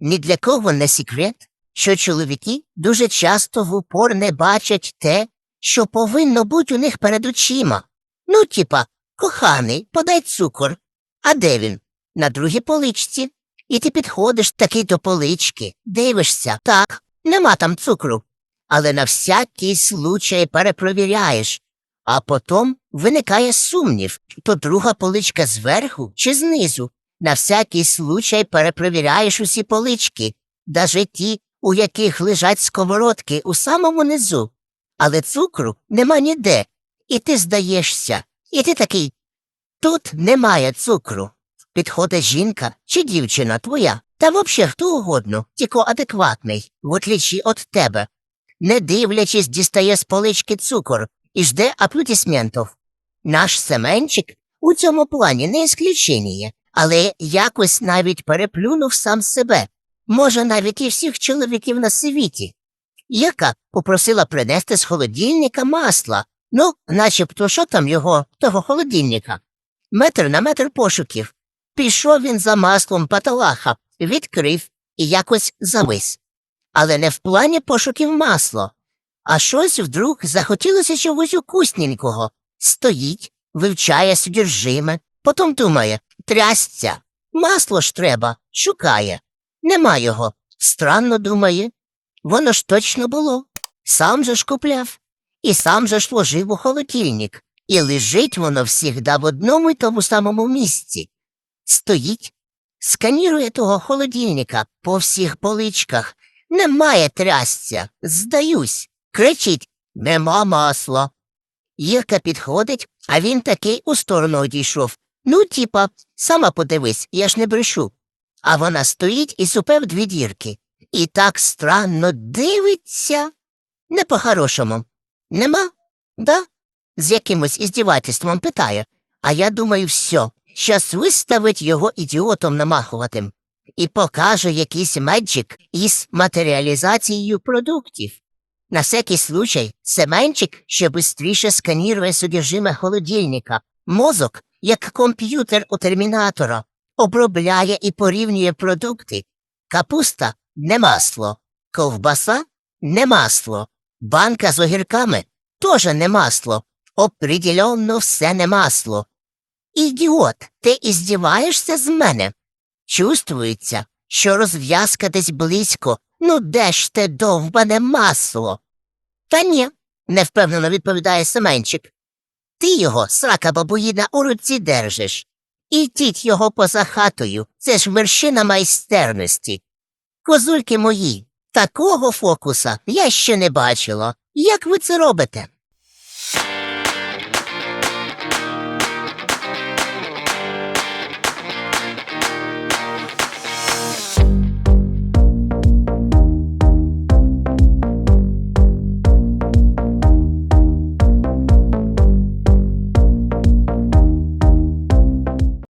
Ні для кого не секрет, що чоловіки дуже часто в упор не бачать те, що повинно бути у них перед очима. Ну, типа, коханий, подай цукор. А де він? На другій поличці. І ти підходиш таки до полички, дивишся, так, нема там цукру. Але на всякий случай перепровіряєш. А потім виникає сумнів, то друга поличка зверху чи знизу. На всякий случай перепровіряєш усі полички, даже ті, у яких лежать сковородки у самому низу. Але цукру нема ніде, і ти здаєшся. І ти такий тут немає цукру. Підходить жінка чи дівчина твоя, та взагалі хто угодно, тільки адекватний, в отличі від тебе. Не дивлячись, дістає з полички цукор і жде аплодисментів. Наш Семенчик у цьому плані не ісключення, але якось навіть переплюнув сам себе, може навіть і всіх чоловіків на світі. Яка попросила принести з холодильника масла, ну, начебто, що там його, того холодильника. Метр на метр пошуків. Пішов він за маслом паталаха, відкрив і якось завис. Але не в плані пошуків масло, а щось вдруг захотілося чогось укусненького. Стоїть, вивчає содержиме, потім думає трясця. Масло ж треба, шукає. Нема його. Странно думає. Воно ж точно було. Сам же ж купляв. І сам же ж ложив у холодильник. І лежить воно всігда в одному й тому самому місці. Стоїть, сканірує того холодильника по всіх поличках. Немає трясця, здаюсь. Кричить Нема масла. Ірка підходить, а він такий у сторону одійшов. Ну, типа, сама подивись, я ж не брешу. А вона стоїть і супе в дві дірки. І так странно дивиться. Не по-хорошому. Нема? Да? З якимось іздівательством питає. А я думаю, все, щас виставить його ідіотом намахуватим і покаже якийсь меджик із матеріалізацією продуктів. На всякий случай Семенчик ще бистріше сканірує содержиме холодильника. Мозок, як комп'ютер у термінатора, обробляє і порівнює продукти. Капуста не масло, ковбаса не масло, банка з огірками теж не масло. Определенно все не масло. Ідіот, ти іздіваєшся з мене? Чувствується, що розв'язка десь близько. Ну де ж те довбане масло? Та ні, невпевнено відповідає Семенчик. Ти його, срака бабуїна, у руці держиш. Ідіть його поза хатою. Це ж вершина майстерності. Козульки мої, такого фокуса я ще не бачила. Як ви це робите?